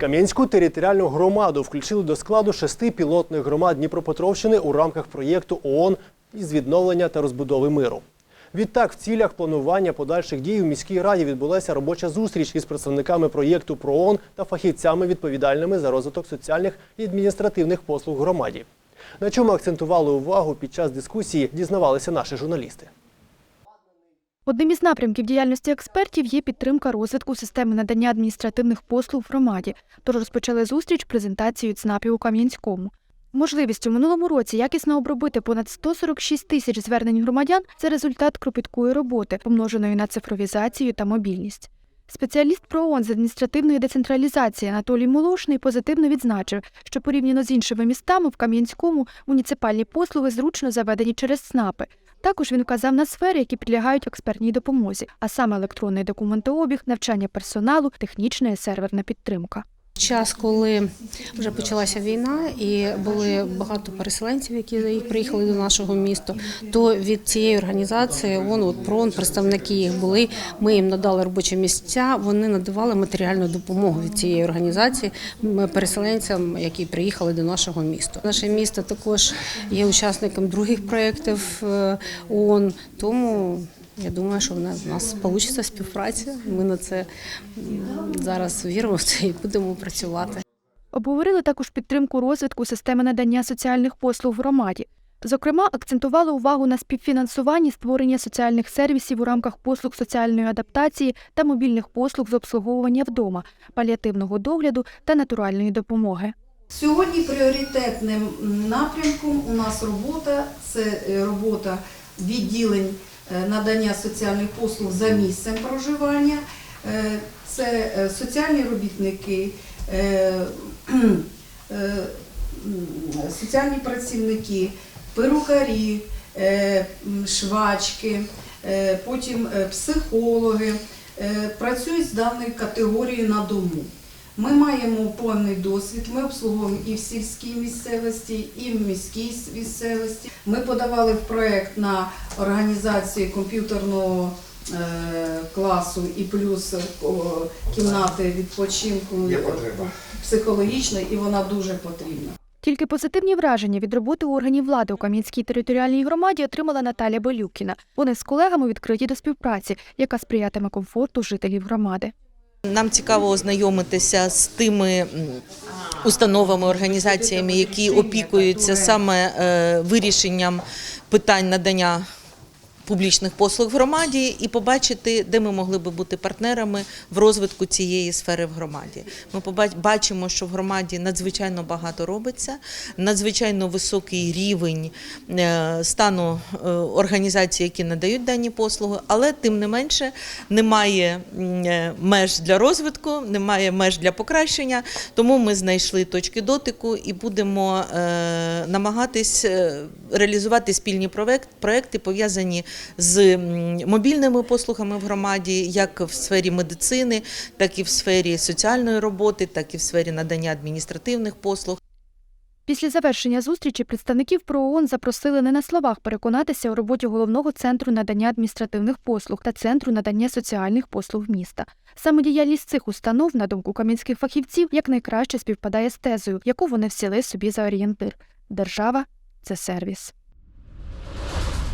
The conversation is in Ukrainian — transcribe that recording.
Кам'янську територіальну громаду включили до складу шести пілотних громад Дніпропетровщини у рамках проєкту ООН із відновлення та розбудови миру. Відтак, в цілях планування подальших дій у міській раді відбулася робоча зустріч із представниками проєкту ПРООН та фахівцями, відповідальними за розвиток соціальних і адміністративних послуг громаді. На чому акцентували увагу під час дискусії, дізнавалися наші журналісти. Одним із напрямків діяльності експертів є підтримка розвитку системи надання адміністративних послуг в громаді, тож розпочали зустріч презентацією ЦНАПів у Кам'янському. Можливість у минулому році якісно обробити понад 146 тисяч звернень громадян – це результат кропіткої роботи, помноженої на цифровізацію та мобільність. Спеціаліст ПРООН з адміністративної децентралізації Анатолій Молошний позитивно відзначив, що порівняно з іншими містами в Кам'янському муніципальні послуги зручно заведені через ЦНАПи. Також він вказав на сфери, які підлягають експертній допомозі, а саме електронний документообіг, навчання персоналу, технічна і серверна підтримка. Час, коли вже почалася війна, і були багато переселенців, які приїхали до нашого міста, то від цієї організації ООН, от ПРОН, представники їх були. Ми їм надали робочі місця. Вони надавали матеріальну допомогу від цієї організації переселенцям, які приїхали до нашого міста. Наше місто також є учасником других проєктів е, ООН, тому. Я думаю, що в нас, в нас вийде співпраця. Ми на це зараз віримо в це і будемо працювати. Обговорили також підтримку розвитку системи надання соціальних послуг в громаді. Зокрема, акцентували увагу на співфінансуванні створення соціальних сервісів у рамках послуг соціальної адаптації та мобільних послуг з обслуговування вдома, паліативного догляду та натуральної допомоги. Сьогодні пріоритетним напрямком у нас робота це е, робота відділень надання соціальних послуг за місцем проживання. Е, Це е, соціальні робітники, е, е, соціальні працівники, перукарі, е, швачки, е, потім е, психологи е, працюють з даною категорією на дому. Ми маємо повний досвід. Ми обслуговуємо і в сільській місцевості, і в міській місцевості. Ми подавали в проект на організацію комп'ютерного е, класу і плюс о, кімнати відпочинку психологічної, і вона дуже потрібна. Тільки позитивні враження від роботи органів влади у Кам'янській територіальній громаді отримала Наталя Болюкіна. Вони з колегами відкриті до співпраці, яка сприятиме комфорту жителів громади. Нам цікаво ознайомитися з тими установами, організаціями, які опікуються саме е, вирішенням питань надання публічних послуг в громаді, і побачити, де ми могли би бути партнерами в розвитку цієї сфери в громаді. Ми бачимо, що в громаді надзвичайно багато робиться, надзвичайно високий рівень е, стану е, організацій, які надають дані послуги, але тим не менше немає е, меж для розвитку, немає меж для покращення. Тому ми знайшли точки дотику і будемо намагатись реалізувати спільні проект, проекти, пов'язані з мобільними послугами в громаді, як в сфері медицини, так і в сфері соціальної роботи, так і в сфері надання адміністративних послуг. Після завершення зустрічі представників ПРООН запросили не на словах переконатися у роботі головного центру надання адміністративних послуг та центру надання соціальних послуг міста. Саме діяльність цих установ, на думку кам'янських фахівців, якнайкраще співпадає з тезою, яку вони всіли собі за орієнтир. Держава це сервіс.